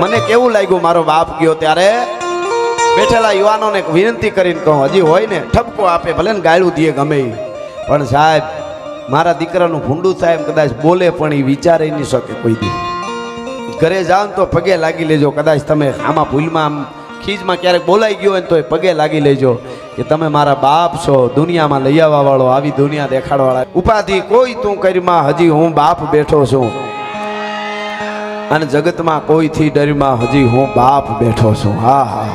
મને કેવું લાગ્યું મારો બાપ ગયો ત્યારે? બેઠેલા યુવાનોને વિનંતી કરીને કહું, હજી હોય ને, ઠપકો આપે, ભલે ને ગાળું દે ગમે પણ સાહેબ, મારા દીકરાનું ભૂંડું એમ કદાચ બોલે પણ એ વિચારી નહીં શકે કોઈ દી. ઘરે જાઓ તો પગે લાગી લેજો, કદાચ તમે આમાં ભૂલમાં આમ ખીજમાં ક્યારેક બોલાઈ ગયો હોય ને તો પગે લાગી લેજો કે તમે મારા બાપ છો, દુનિયામાં લઈ આવવા વાળો આવી દુનિયા દેખાડવાળા વાળા ઉપાધિ કોઈ તું કરીમાં હજી હું બાપ બેઠો છું. અને જગતમાં કોઈથી ડરમાં હજી હું બાપ બેઠો છું. હા હા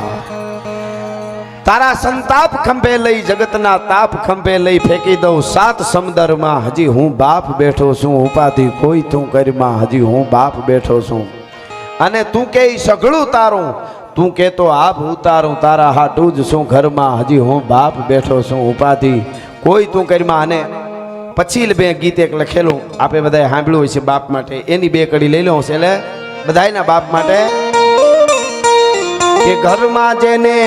તારા સંતાપ ખંભે લઈ, જગતના તાપ ખંભે લઈ ફેંકી દઉં. સાત સમુદરમાં હજી હું બાપ બેઠો છું. ઉપાધિ કોઈ તું કરીમાં હજી હું બાપ બેઠો છું. અને તું કે સઘળું તારું. તું કે તો આપ ઉતારું. તારા હાટું જ શું ઘરમાં. હજી હું બાપ બેઠો છું. ઉપાધિ કોઈ તું કરીમાં. અને પછી બે ગીત એક લખેલું. આપે બધાએ સાંભળ્યું હોય છે બાપ માટે. એની બે કડી લઈ લઉં છે એટલે બધાયના બાપ માટે. કે ઘરમાં જેને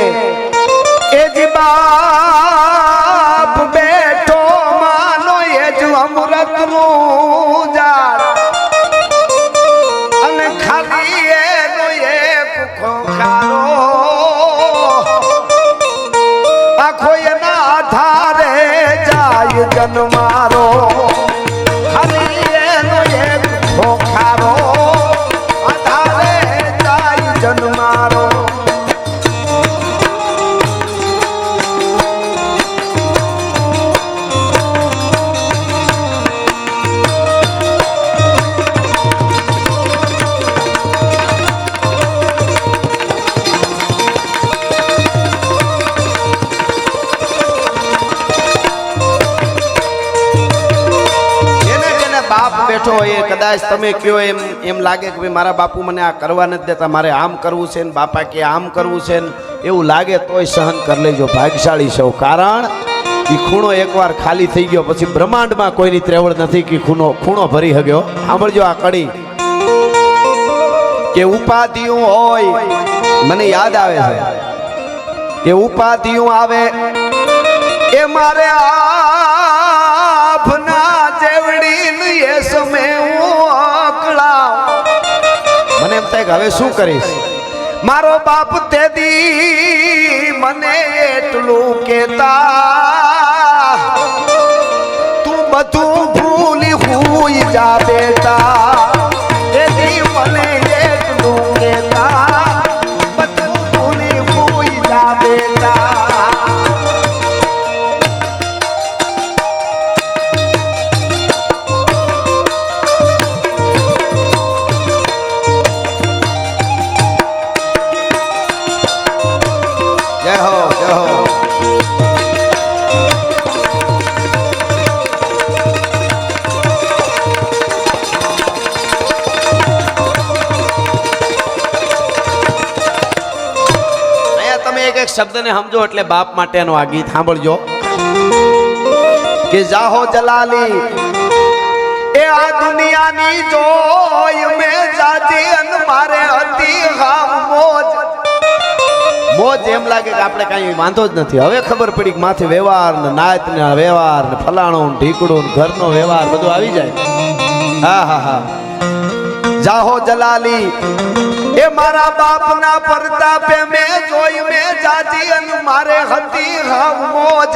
એ જ બાપ બેઠો માનો, એ જ અમૃતનું અને જાય જન્મારો કદાચ તમે કયો એમ એમ લાગે કે ભાઈ મારા બાપુ મને આ કરવા નથી દેતા, મારે આમ કરવું છે ને બાપા કે આમ કરવું છે ને, એવું લાગે તોય સહન કરી લેજો, ભાગશાળી છો. કારણ એ ખૂણો એકવાર ખાલી થઈ ગયો, પછી બ્રહ્માંડમાં કોઈની ત્રેવડ નથી કે ખૂણો ખૂણો ભરી હગ્યો. સાંભળજો આ કડી. કે ઉપાધિયું હોય, મને યાદ આવે છે. કે ઉપાધિયું આવે, એ મારે આપના કે હવે શું કરીશ? મારો બાપ તે દી મને એટલું કેતા તું બધું ભૂલી હુઈ જા બેટા. તે દી મને એટલું કેતા શબ્દને સમજો એટલે બાપ માટેનો આ ગીત સાંભળજો. કે જાહો જલાલી એ આ દુનિયાની જોય મે જાજી અન મારે હતી હાવ મોજ. મોજ એમ લાગે કે આપણે કાંઈ વાંધો જ નથી. હવે ખબર પડી કે માથે વ્યવહાર ને નાત ને વ્યવહાર ને ફલાણું ને ઢીકડું ને ઘરનો વ્યવહાર બધું આવી જાય. હા હા હા. જાહો જલાલી. એ મારા બાપના પરતાપે મે જોઈ, મે જાજી અને મારે હતી હાવ મોજ.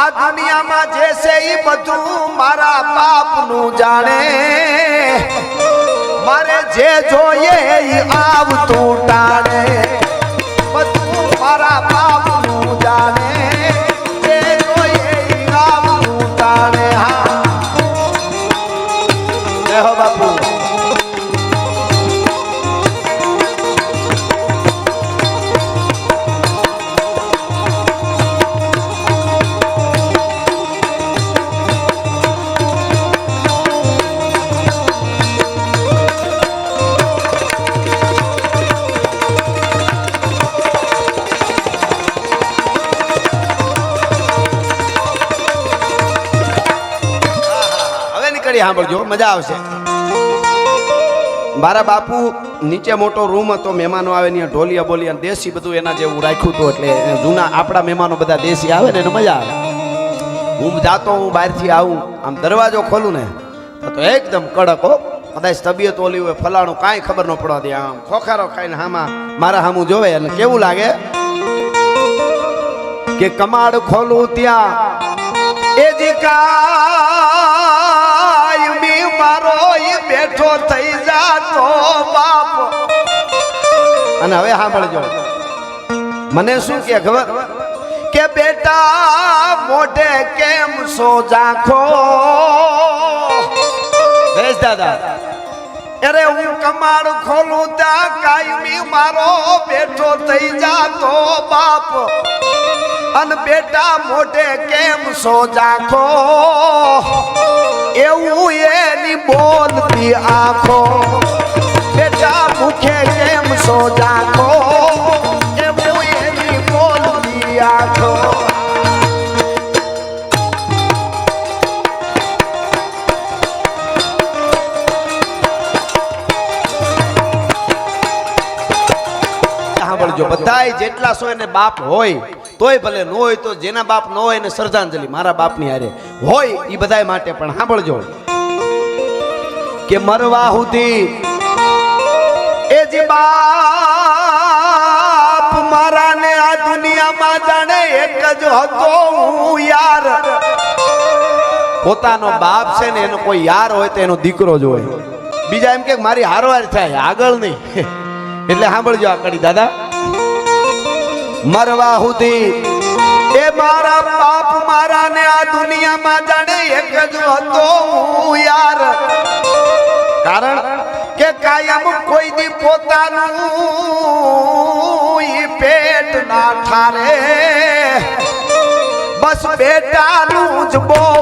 આ દુનિયામાં જે છે ઈ બધું મારા બાપનું જાણે. મારે જે જોઈએ ઈ આવતું ટાણે. બધું મારા બાપનું જાણે. સાંભળજો મજા આવશે. મારા બાપુ નીચે મોટો રૂમ હતો, મહેમાનો આવે ને, ઢોલિયા બોલિયા દેશી બધું એના જેવું રાખ્યું હતું એટલે જૂના આપણા મહેમાનો બધા દેશી આવે ને, એને મજા આવે. હું જાતો, હું બહારથી આવું. આમ દરવાજો ખોલું ને, તો એકદમ કડક હો. કદાચ તબિયત ઓલી હોય, ફલાણું કાંઈ ખબર ન પડવા દે. આમ ખોખારો ખાઈને હામાં, મારા હામું જોવે. એટલે કેવું લાગે? કે કમાડ ખોલું ત્યાં. એ જી બેઠો થઈ જાતો બાપ. અને હવે સાંભળજો. મને શું કે ખબર? કે બેટા, મોઢે કેમ સો જાખો બેસ દાદા. અરે હું કમાડ ખોલું ત્યાં કાયમી મારો બેઠો થઈ જાતો બાપ. અન બેટા, મોઢે કેમ સો જાખો એવું બોલતી આંખો, બેટા મુખે કેમ સો જાખો? બધાય જેટલા સો એને બાપ હોય, તોય ભલે ન હોય, તો જેના બાપ ન હોય એને શ્રદ્ધાંજલિ, મારા બાપની હારે. હોય એ બધાય માટે પણ, સાંભળજો. કે મરવા સુધી એ જે બાપ મારા ને આ દુનિયામાં જાણે એક જ હતો હું યાર. પોતાનો બાપ છે ને એનો કોઈ યાર હોય તો એનો દીકરો જ હોય. બીજા એમ કે મારી હારવાર થાય, આગળ નહીં. એટલે સાંભળજો આ કડી, દાદા. મરવા સુધી એ મારા બાપ મારા ને આ દુનિયામાં જાણે એક જ હતો હું યાર. કારણ કે કાયમ કોઈ દી પોતાનું પેટ ના ઠારે. બસ બેટાનું જ બહુ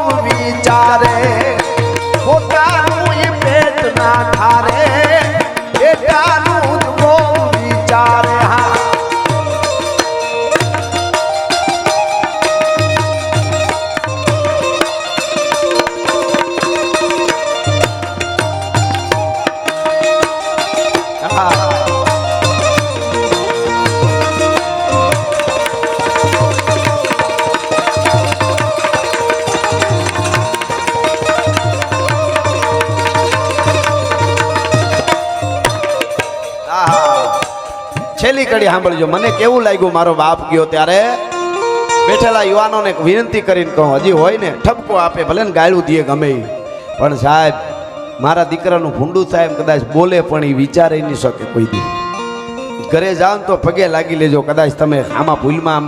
છેલ્લી સાંભળજો. મને કેવું લાગ્યું, મારો બાપ ગયો ત્યારે બેઠેલા યુવાનોને વિનંતી કરીને કહું, હજી હોય ને, ઠપકો આપે, ભલે ને ગાળું દે ગમે પણ સાહેબ, મારા દીકરાનું ભૂંડું થાય એમ કદાચ બોલે પણ એ વિચારે નહીં શકે કોઈ દી. ઘરે જાઓ ને તો પગે લાગી લેજો. કદાચ તમે આમાં ભૂલમાં આમ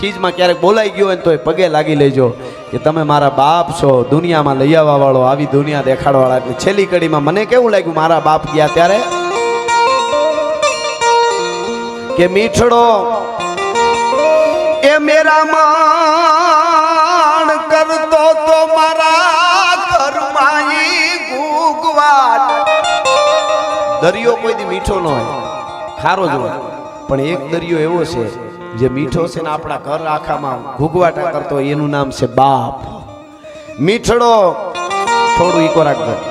ખીજમાં ક્યારેક બોલાઈ ગયો હોય તો એ પગે લાગી લેજો કે તમે મારા બાપ છો, દુનિયામાં લઈ આવવાવાળો, આવી દુનિયા દેખાડવાળા એટલે છેલ્લી કડીમાં મને કેવું લાગ્યું, મારા બાપ ગયા ત્યારે કે મીઠડો એ મેરા માણ કરતો તો મારા ઘરમાં ગુગવાટ દરિયો કોઈ દી મીઠો ન હોય. ખારો જ હોય. પણ એક દરિયો એવો છે, જે મીઠો છે ને આપણા ઘર આખામાં ઘૂગવાટા કરતો એનું નામ છે બાપ. મીઠડો, થોડું ઈકો રાખજો.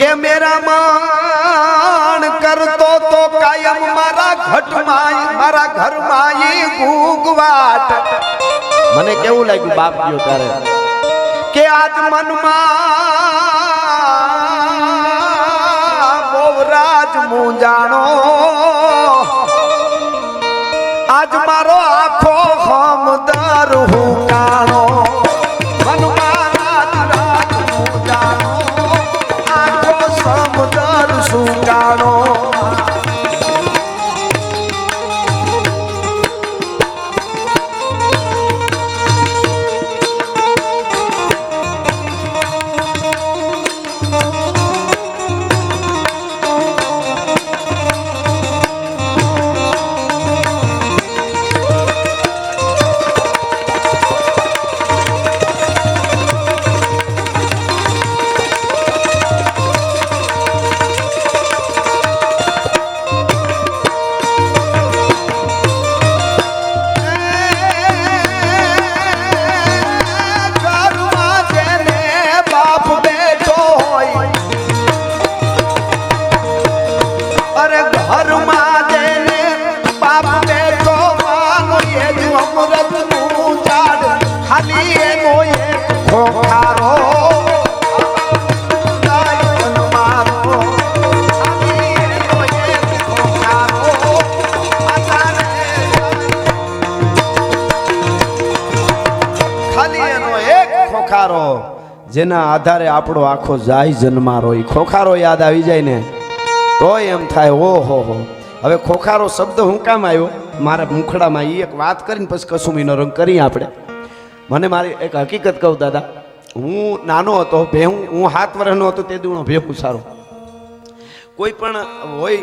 એ મેરા માણ કરતો તો કાયમ મારા ઘટમાં મારા ઘરમાં એ ઘૂઘવાટ. મને કેવું લાગ્યું બાપ ગયો ત્યારે? કે આજ મનમાં બોવરાજ મુંજાણો. આજ મારો સમદર સુકાણો જેના આધારે આપણો આખો જાય જન્મારો એ ખોખારો યાદ આવી જાય ને, તોય એમ થાય ઓ હો. હવે ખોખારો શબ્દ હું કામ આવ્યો? મારા મુખડામાં એ એક વાત કરીને પછી કસુમીનો રંગ કરીએ આપણે. મને મારી એક હકીકત કહું, દાદા. હું નાનો હતો, ભેહું, હું હાથ વર્ષનો હતો, તે દૂણો ભેહું સારું. કોઈ પણ હોય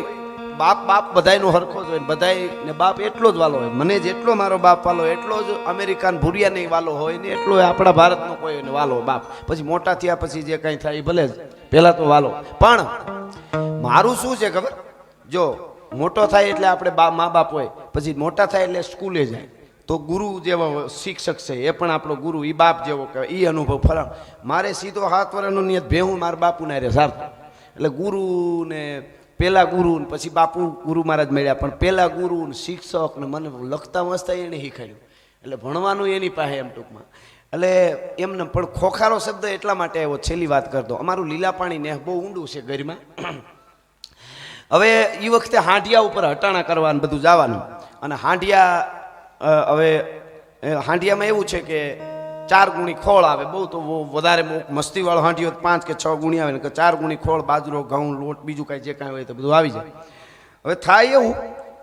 બાપ બાપ બધાયનો હરખો જ હોય બધાય ને બાપ એટલો જ વાલો હોય. મને જેટલો મારો બાપ વાલો એટલો જ અમેરિકાન ભૂરિયા નહીં વાલો હોય ને, એટલો આપણા ભારતનો કોઈ ને વાલો બાપ. પછી મોટા થયા પછી જે કંઈ થાય એ ભલે જ, પહેલાં તો વાલો. પણ મારું શું છે ખબર? જો, મોટો થાય એટલે આપણે બા, મા બાપ હોય, પછી મોટા થાય એટલે સ્કૂલે જાય. તો ગુરુ જેવો શિક્ષક છે, એ પણ આપણો ગુરુ એ બાપ જેવો કહેવાય એ અનુભવ ફરા મારે સીધો હાથ વરણનો નિયત ભેહું મારા બાપુના રે સાહેબ એટલે ગુરુ પેલા ગુરુ ને પછી બાપુ ગુરુ મહારાજ મળ્યા. પણ પેલા ગુરુ ને શિક્ષક ને મને લખતા વાંચતા એને શીખવાડ્યું. એટલે ભણવાનું એની પાસે એમ ટૂંકમાં. એટલે એમને પણ ખોખારો શબ્દ એટલા માટે આવ્યો, છેલ્લી વાત કરતો અમારું લીલા પાણી નેહ બહુ ઊંડું છે ગરીમાં હવે એ વખતે હાંડિયા ઉપર હટાણા કરવાનું બધું જવાનું. અને હાંડિયા હવે હાંડિયામાં એવું છે કે ચાર ગુણી ખોળ આવે, બહુ તો વધારે મસ્તીવાળો તો પાંચ કે છ ગુણી આવે ને ચાર ગુણી ખોળ, બાજરો, ઘઉં, લોટ, બીજું કાંઈ જે કાંઈ હોય તો બધું આવી જાય. હવે થાય એવું,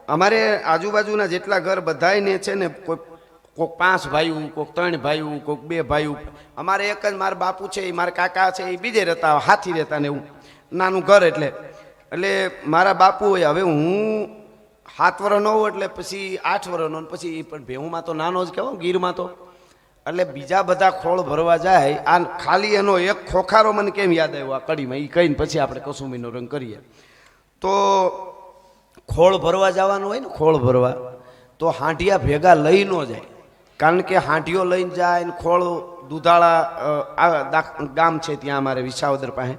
અમારે આજુબાજુના જેટલા ઘર બધાને છે ને કોઈ કોઈક પાંચ ભાઈઓ, કોઈક ત્રણ ભાઈઓ, કોઈક બે ભાઈઓ, અમારે એક જ મારા બાપુ છે, એ મારા કાકા છે, એ બીજે રહેતા, હાથી રહેતા ને એવું, નાનું ઘર એટલે. એટલે મારા બાપુ હોય હવે હું સાત વર્ષનો હોઉં એટલે પછી આઠ વર્ષનો પછી પણ ભેહુમાં તો નાનો જ કહેવાય, ગીરમાં તો. એટલે બીજા બધા ખોળ ભરવા જાય, આ ખાલી એનો એક ખોખારો મને કેમ યાદ આવ્યો આ કડીમાં? એ કહીને પછી આપણે કસુમીનો રંગ કરીએ. તો ખોળ ભરવા જવાનું હોય ને ખોળ ભરવા, તો હાંડિયા ભેગા લઈ ન જાય. કારણ કે હાંડિયો લઈને જાય ને ખોળ દુધાળા ગામ છે ત્યાં અમારે વિસાવદર પાસે.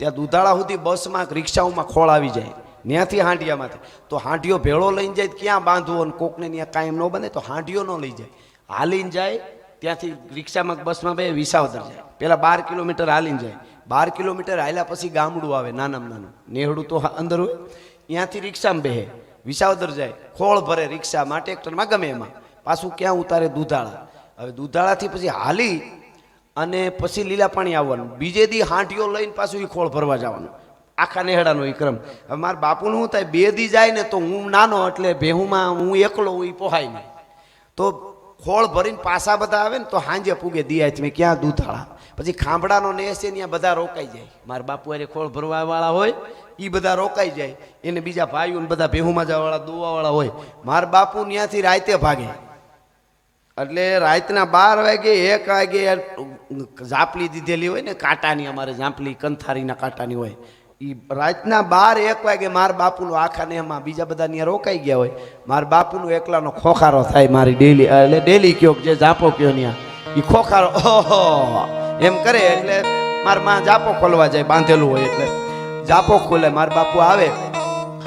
ત્યાં દુધાળા સુધી બસમાં રિક્ષાઓમાં ખોળ આવી જાય. ત્યાંથી હાંડિયામાંથી તો હાંડિયો ભેળો લઈને જાય ક્યાં બાંધવો અને કોકને ત્યાં કાયમ ન બને તો હાંડિયો ન લઈ જાય. હાલીને જાય ત્યાંથી રિક્ષામાં બસમાં બે વિસાવદર જાય. પેલા બાર કિલોમીટર હાલીને જાય. બાર કિલોમીટર હાલ્યા પછી ગામડું આવે, નાનામાં નાનું. નેહડું તો અંદર હોય. ત્યાંથી રિક્ષામાં બેહે. વિસાવદર જાય. ખોળ ભરે રિક્ષામાં ટ્રેક્ટરમાં ગમે એમાં. પાછું ક્યાં ઉતારે? દૂધાળા. હવે દૂધાળાથી પછી હાલી અને પછી લીલા પાણી આવવાનું. બીજે દી હાંટીઓ લઈને પાછું એ ખોળ ભરવા જવાનું. આખા નેહડાનો એ ક્રમ. હવે મારા બાપુનું શું થાય? બે દી જાય ને તો હું નાનો એટલે ભેહુમાં હું એકલો, હું એ પોહાય નહીં. તો ખોળ ભરીને પાસા બધા આવે ને તો હાંજે પૂગે દિયા તમે ક્યાં દૂધાળા? પછી ખાંભડાનો નેસ છે ને ત્યાં બધા રોકાઈ જાય. મારા બાપુ અરે ખોળ ભરવા વાળા હોય એ બધા રોકાઈ જાય. એને બીજા ભાઈઓ બધા ભેહુમાં જવાવાળા, દોવાવાળા હોય. મારા બાપુ ત્યાંથી રાતે ભાગે. એટલે રાતના બાર વાગે, એક વાગે ઝાપલી દીધેલી હોય ને કાંટાની, અમારે ઝાંપલી કંથારીના કાંટાની હોય. એ રાતના બાર એક વાગે મારા બાપુનું આખા નેહમાં બીજા બધા ત્યાં રોકાઈ ગયા હોય. મારા બાપુનું એકલાનો ખોખારો થાય મારી ડેલી એટલે ડેલી કયો જે જાપો કયો ત્યાં એ ખોખારો, ઓહો, એમ કરે એટલે મારા માં જાપો ખોલવા જાય, બાંધેલું હોય એટલે. જાપો ખોલે, મારા બાપુ આવે.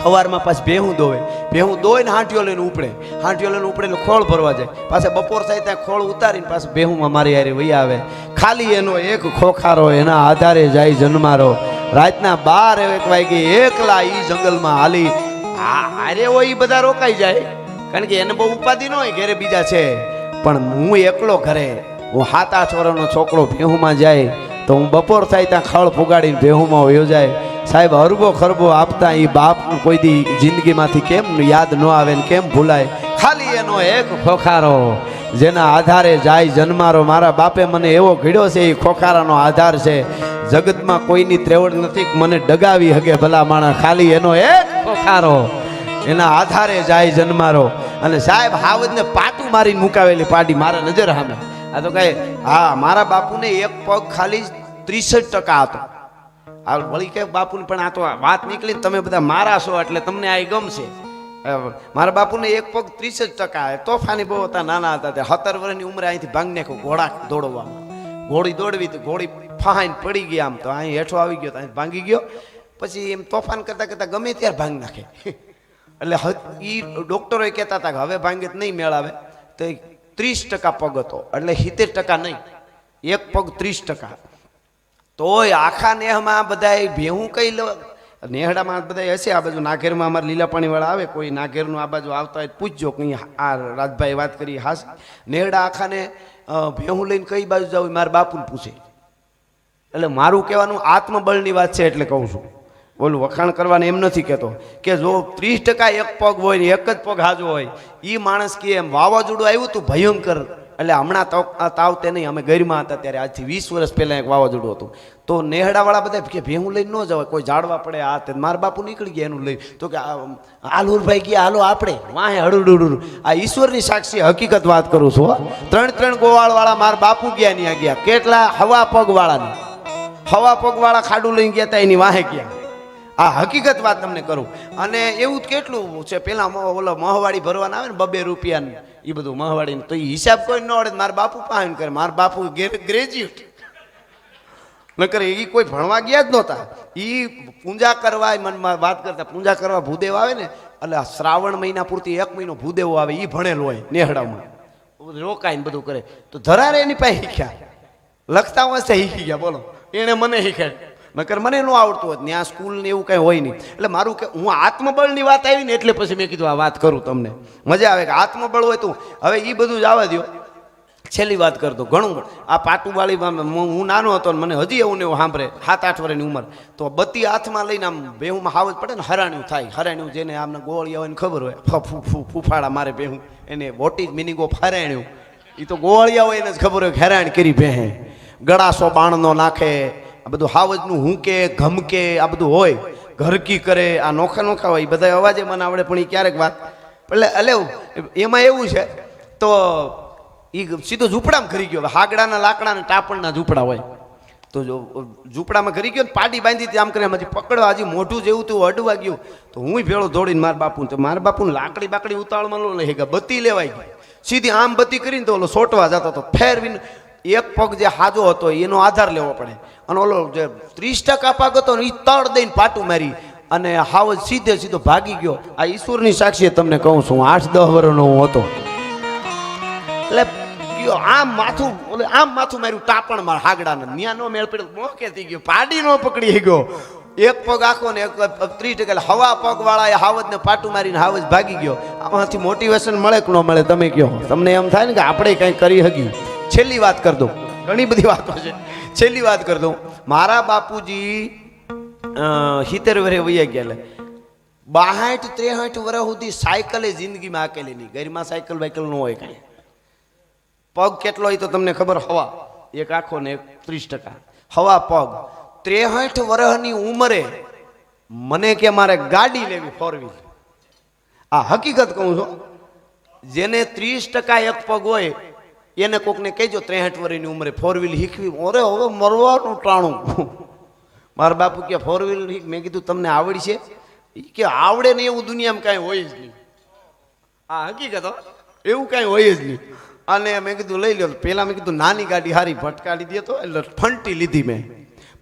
સવારમાં પાછી ભેહું દોવે ભેહું દોય ને હાંટીઓ લઈને ઉપડે. હાંટીઓ લઈને ઉપડે એટલે ખોળ ભરવા જાય. પાછા બપોર થાય ત્યાં ખોળ ઉતારીને પાછું ભેહુંમાં મારી હારે વહી આવે. ખાલી એનો એક ખોખારો એના આધારે જાય જન્મારો. રાતના બાર એક વાગે એકલા ઈ જંગલમાં હાલી, આ હારે હોય ઈ બધા રોકાઈ જાય. કારણ કે એને બહુ ઉપાધિ ન હોય ઘરે બીજા છે. પણ હું એકલો ઘરે, હું આઠ વર્ષનો છોકરો ભેહુમાં જાય, તો હું બપોર થાય ત્યાં ખળ ફુગાડીને ભેહુમાં વયો જાય. સાહેબ હરબો ખરબો આપતા એ બાપ કોઈ દી જિંદગીમાંથી કેમ યાદ ન આવે ને કેમ ભૂલાય? ખાલી એનો એક ખોખારો, જેના આધારે જાય જન્મારો. મારા બાપે મને એવો ઘડ્યો છે એ ખોખારાનો આધાર છે. જગતમાં કોઈની ત્રેવડ નથી, મને ડગાવી હગે ભલા માણસ. ખાલી એનો એક ખોખારો એના આધારે જાય જન્મારો. અને સાહેબ, હાવજને પાટું મારીને મુકાવેલી પાટી મારા નજર સામે. આ તો કઈ, હા, મારા બાપુને એક પગ ખાલી ત્રીસઠ ટકા હતો. આ વળી કે બાપુને પણ આ તો વાત નીકળી તમે બધા મારા છો એટલે તમને આ ગમશે. મારા બાપુને એક પગ ત્રીસઠ ટકા તોફાની બહુ હતા, નાના હતા. સત્તર વર્ષની ઉંમરે અહીંથી ભાંગ નાખ્યો ઘોડા દોડવામાં. ઘોડી દોડવી તો ઘોડી ફાઈને પડી ગયા આમ તો. અહીં હેઠો આવી ગયો અહીં ભાંગી ગયો. પછી એમ તોફાન કરતાં કરતાં ગમે ત્યારે ભાંગ નાખે. એટલે એ ડૉક્ટરોએ કહેતા હતા કે હવે ભાંગે નહીં મેળાવે. તો ત્રીસ ટકા પગ હતો. એટલે સિત્તેર ટકા નહીં. એક પગ ત્રીસ ટકા. તોય આખા નેહમાં બધાય ભેહું કઈ નેહડામાં બધા હશે. આ બાજુ નાઘેરમાં અમારે લીલા પાણીવાળા આવે. કોઈ નાઘેરનું આ બાજુ આવતા હોય પૂછજો. કંઈ આ રાજભાઈ વાત કરી હાસ નેહડા આખાને ભેહું લઈને કઈ બાજુ જાવ મારા બાપુને પૂછે. એટલે મારું કહેવાનું આત્મબળની વાત છે એટલે કહું છું. બોલું, વખાણ કરવાને એમ નથી કહેતો. કે જો ત્રીસ ટકા એક પગ હોય ને એક જ પગ હાજો હોય એ માણસ કે એમ વાવાઝોડું આવ્યું હતું ભયંકર. એટલે હમણાં તાવ તાવ તે નહીં, અમે ગરમા હતા ત્યારે, આજથી વીસ વર્ષ પહેલાં એક વાવાઝોડું હતું. તો નેહડાવાળા બધા કે ભેહું લઈને ન જવાય, કોઈ જાડવા પડે, આ તે, મારા બાપુ નીકળી ગયા એનું લઈ. તો કે આલુરભાઈ ગયા, હાલો આપણે. વાહે હડુડુડું આ ઈશ્વરની સાક્ષી હકીકત વાત કરું છું. ત્રણ ત્રણ ગોવાળવાળા મારા બાપુ ગયા ત્યાં ગયા કેટલા હવા પગવાળાની હવા પગવાળા ખાડું લઈને ગયા હતા એની વાહે ગયા. આ હકીકત વાત તમને કરું. અને એવું કેટલું છે, પેલા ઓલો મહવાડી ભરવાના આવે ને બબે રૂપિયાની એ બધું મહવાડી તો એ હિસાબ કોઈ ન આવડે મારા બાપુ પાસે કરે. મારા બાપુ ગ્રેજ્યુએટ. નકર એ કોઈ ભણવા ગયા જ નહોતા. એ પૂજા કરવા મનમાં વાત કરતા, પૂજા કરવા ભૂદેવ આવે ને, એટલે શ્રાવણ મહિના પૂરતી એક મહિનો ભૂદેવો આવે એ ભણેલો હોય, નેહડામાં. રોકાઈને બધું કરે. તો ધરારે એની પાસે શીખ્યા. લખતા હોય શીખી ગયા, બોલો. એણે મને શીખે. નકર મને ન આવડતું હોત ત્યાં સ્કૂલ ને એવું કાંઈ હોય નહીં. એટલે મારું કે હું આત્મબળની વાત આવી ને એટલે પછી મેં કીધું, આ વાત કરું તમને. મજા આવે કે આત્મબળ હોય તો. હવે એ બધું જ આવવા દો છેલ્લી વાત કરતો ઘણું આ પાટુવાળી હું નાનો હતો ને મને હજી એવું ને એવું સાંભળે, સાત, આઠ વર્ષની ઉંમર. તો બત્તી હાથમાં લઈને આમ બેહુમાં જ પડે ને હરાણ્યું થાય. હરાણ્યું જેને આમને ગોળિયા હોય ને ખબર હોય. ફૂફાડા મારે બેહું. એને વોટ ઇઝ મિનિંગ ઓફ હરાણ્યું? એ તો ગોળિયા હોય એને જ ખબર હોય કે હેરાણ કરી બેહે. ગળાસો બાણનો નાખે. આ બધું હાવજનું હુંકે, ઘમકે, આ બધું હોય. ઘરકી કરે, આ નોખા નોખા હોય બધા અવાજે મને આવડે, પણ એ ક્યારેક વાત. એટલે એટલે એમાં એવું છે, તો એ સીધો ઝૂંપડામાં ઘરી ગયો. હાગડાના હાગડાના લાકડાના ટાપણના ઝૂંપડા હોય. તો જો, ઝૂંપડામાં ઘરી ગયો ને પાડી બાંધી આમ કરે હજી પકડવા. હજી મોઢું જેવું તું અડવા ગયું. તો હું ભેળો દોડીને મારા બાપુ તો મારા બાપુને લાકડી બાકડી ઉતાળમાં લો ગયા બત્તી લેવાઈ ગઈ. સીધી આમ બત્તી કરીને તો ઓલો સોટવા જતો હતો. ફેરવીને એક પગ જે હાજો હતો એનો આધાર લેવો પડે. અને ઓલો જે ત્રીસ ટકા પગ હતો ને એ તળ દઈને પાટું મારી અને હાવ સીધે સીધો ભાગી ગયો. આ ઈશ્વરની સાક્ષીએ તમને કહું છું આઠ દસ વર્ષનો હું હતો. એટલે આમ માથું, ઓલે આમ માથું માર્યું ટાપણ માર હાગડાને. ન્યા નો મેળ પડ્યો, મોકે થઈ ગયો, પાડી નો પકડી ગયો. એક પગ આખો ને એક ત્રીસ ટકા હવા પગ વાળા એ હાવજ ને પાટું મારીને હાવજ ભાગી ગયો. આમાંથી મોટિવેશન મળે કે ન મળે તમે કહો. તમને એમ થાય ને કે આપણે કંઈ કરી શક્યું છેલ્લી વાત કરી દઉં. ઘણી બધી વાતો છે. છેલ્લી વાત કરી દઉં. મારા બાપુજી સિત્તેર વરે વૈયા ગયા બાહઠ ત્રેહાઠ વર્ષ સુધી સાયકલે જિંદગીમાં આકેલી નહીં. ઘરમાં સાયકલ બાયકલ ન હોય કાંઈ. પગ કેટલો હોય તો તમને ખબર? હવા. એક આખો ને એક ત્રીસ ટકા. હવા, પગ. ત્રેસઠ વર્ષની ઉંમરે મને કે મારે ગાડી લેવી ફોર વ્હીલ આ હકીકત કહું છું. જેને ત્રીસ ટકા એક પગ હોય એને કોકને કહેજો ત્રેસઠ વર્ષની ઉંમરે ફોર વ્હીલ શીખવી. અરે હવે મરવાનું ટાણું. મારા બાપુ કે ફોર વ્હીલ શીખ. મેં કીધું તમને આવડી છે? કે આવડે ને એવું દુનિયામાં કાંઈ હોય જ નહીં. આ હકીકત. એવું કાંઈ હોય જ નહીં. અને મેં કીધું લઈ લો પહેલાં મેં કીધું નાની ગાડી હારી ભટકાડી દે તો. એટલે ફંટી લીધી મેં.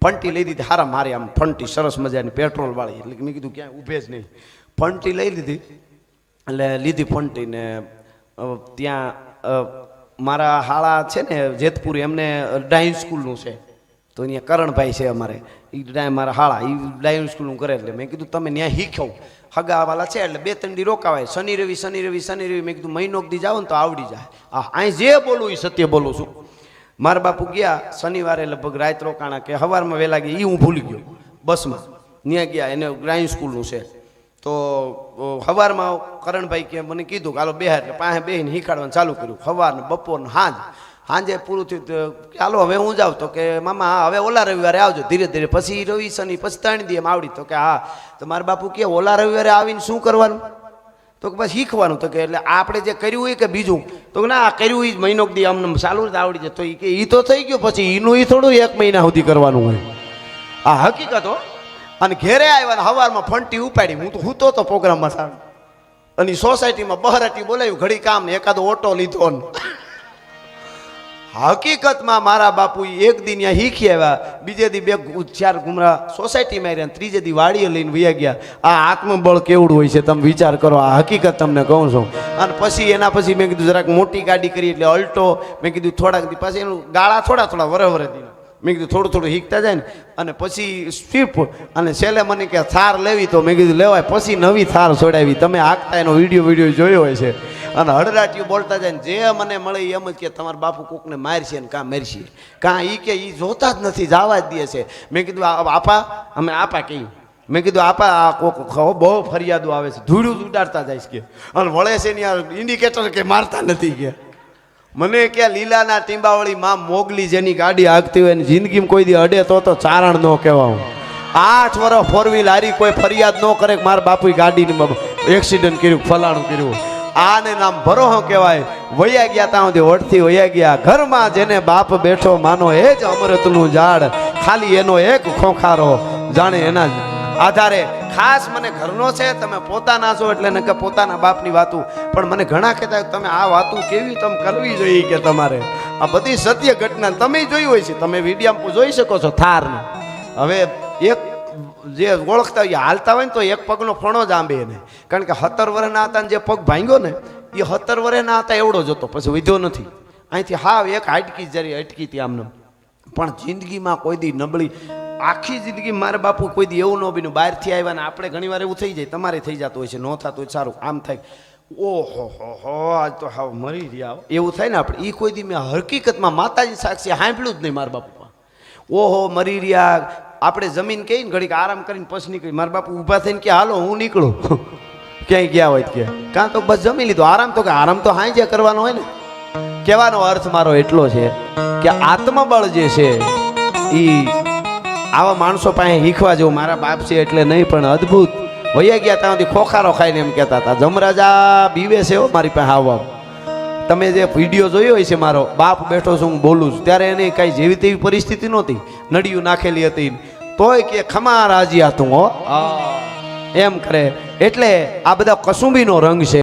ફંટી લઈ દીધી હારા મારી આમ ફંટી સરસ મજાની પેટ્રોલવાળી. એટલે મેં કીધું ક્યાંય ઊભે જ નહીં. ફંટી લઈ લીધી. એટલે લીધી ફંટી ને ત્યાં મારા હાળા છે ને, જેતપુર, એમને ડાયન સ્કૂલનું છે. તો અહીંયા કરણભાઈ છે અમારે. એ મારા હાળા એ ડાયન સ્કૂલનું કરે એટલે મેં કીધું, તમે ત્યાં શીખ્યો. હગાવાલા છે એટલે બે ત્રણ દી રોકાવાય. શનિ રવિ શનિ રવિ શનિ રવિ, મેં કીધું, મહિનો દી જાઓ ને તો આવડી જાય. આ અહીં જે બોલું એ સત્ય બોલું છું. મારા બાપુ ગયા, શનિવારે લગભગ રાત રોકાણા કે સવારમાં વહેલા ગયા એ હું ભૂલી ગયો, બસમાં. ત્યાં ગયા, એને ગ્રાઇન સ્કૂલનું છે. તો સવારમાં કરણભાઈ કે મને કીધું કે હાલો બે એટલે પાસે બેહીને શીખાડવાનું ચાલુ કર્યું. સવારને બપોરને સાંજ સાંજે પૂરું થયું કે હવે હું જાઉં. તો કે, મામા હવે ઓલા રવિવારે આવજો. ધીરે ધીરે પછી રવિ શનિ, પછી ત્રણ દી એમ આવડી. તો કે, હા, તો મારા બાપુ કે, ઓલા રવિવારે આવીને શું કરવાનું? તો કે, બસ શીખવાનું તો કે, એટલે આપણે જે કર્યું હોય કે બીજું? તો કે, ના કર્યું એ મહિનો દી અમને ચાલુ જ આવડી જાય. તો એ કે એ તો થઈ ગયું, પછી એનું એ થોડું એક મહિના સુધી કરવાનું હોય. આ હકીકત હો. અને ઘેરે આવ્યા ને હવારમાં ફંટી ઉપાડી. હું તો હું તો પ્રોગ્રામમાં સારું. અને સોસાયટીમાં બહરાટી બોલાવ્યું ઘડી કામ ને એકાદો ઓટો લીધો ને. હકીકતમાં મારા બાપુ એક દિન ત્યાં શીખી આવ્યા. બીજે દી બે ચાર ગુમરા સોસાયટીમાં રહ્યા ત્રીજે દી વાડીએ લઈને વયા ગયા. આ આત્મબળ કેવડું હોય છે, તમે વિચાર કરો. આ હકીકત તમને કહું છું. અને પછી એના પછી મેં કીધું, જરાક મોટી ગાડી કરી, એટલે અલ્ટો. મેં કીધું, થોડાક દી પછી એનું ગાળા થોડા થોડા વરે વરે દી મેં કીધું થોડું થોડું શીખતા જાય ને, અને પછી સ્વીપ, અને છેલ્લે મને કે થાર લેવી, તો મેં કીધું લેવાય. પછી નવી થાર છોડાવી. તમે હાંકતા એનો વીડિયો વીડિયો જોયો હોય છે અને હડરાટીઓ બોલતા જાય ને, જે મને મળે એમ જ કે તમારા બાપુ કોકને મારશે ને કાં મારશે. કાં એ કે એ જોતા જ નથી, જવા જ દે છે. મેં કીધું આપા, અમે આપા કહ્યું મેં કીધું, આપા, આ કોક બહુ ફરિયાદો આવે છે. ધૂળું ઉડાડતા જાય છે કે. અને વળે છે ને યાર ઇન્ડિકેટર કે મારતા નથી કે. મને કે લીલાના ટીંબાવાળી માં મોગલી જેની ગાડી આગતી હોય ને જિંદગીમાં કોઈ દી અડે તો તો ચારણ ન કહેવા હું આઠ વર્ષ ફોર વ્હીલ હારી, કોઈ ફરિયાદ ન કરે કે મારા બાપુએ ગાડીની એક્સિડન્ટ કર્યું, ફલાણું કર્યું. આને નામ ભરોહો કહેવાય. વયા ગયા ત્યાં સુધી ઓળથી વયા ગયા. ઘરમાં જેને બાપ બેઠો માનો એ જ અમૃતનું ઝાડ. ખાલી એનો એક ખોખારો. જાણે એના આધારે ખાસ મને ઘરનો છે, તમે પોતાના છો એટલે કે પોતાના બાપની વાતું. પણ મને ઘણા કહેતા તમે આ વાતું કેવી તમે કરવી જોઈએ કે તમારે. આ બધી સત્ય ઘટના તમે જોઈ હોય છે, તમે વિડીયામાં જોઈ શકો છો થારને. હવે એક જે ઓળખતા હોય, હાલતા હોય ને તો એક પગનો ફણો જ આંબે એને. કારણ કે સત્તર વર્ષના હતા જે પગ ભાંગ્યો ને એ સત્તર વર્ષના હતા એવડો જ હતો, પછી વિધ્યો નથી. અહીંથી હાવ એક હાટકી જરી અટકી હતી આમને પણ જિંદગીમાં કોઈ દી નબળી આખી જિંદગી મારા બાપુ કોઈ દી એવું ન બન્યું. બહારથી આવ્યા ને આપણે ઘણી વાર એવું થઈ જાય. તમારે થઈ જતું હોય છે, ન થતું હોય સારું. આમ થાય. ઓહો હો હો, આજ તો હાવ મરી રહ્યા. એવું થાય ને આપણે. એ કોઈ દી મેં હકીકતમાં માતાજી સાક્ષી સાંભળ્યું જ નહીં મારા બાપુમાં ઓહો, મરી રહ્યા. આપણે જમીન કહીને ઘડીક આરામ કરીને પછી નીકળી. મારા બાપુ ઊભા થઈને કે, હાલો, હું નીકળું. ક્યાંય ગયા હોય કે. કાં તો બસ જમી લીધું. આરામ તો કે, આરામ તો હાઈ જે કરવાનો હોય ને. કહેવાનો અર્થ મારો એટલો છે કે આત્મબળ જે છે એ આવા માણસો પાસે શીખવા જેવું મારા બાપ છે એટલે નહીં, પણ અદ્ભુત. વૈયા ગયા ત્યાં સુધી ખોખારો ખાઈને એમ કહેતા હતા, જમરાજા, બીવે છે હો મારી પાસે આવવા તમે જે વીડિયો જોયો હોય છે મારો, બાપ બેઠો છું હું બોલું છું, ત્યારે એને કાંઈ જેવી તેવી પરિસ્થિતિ નહોતી. નડિયું નાખેલી હતી તોય કે ખમા રાજી હતું હો, એમ કરે. એટલે આ બધા કસુંબીનો રંગ છે.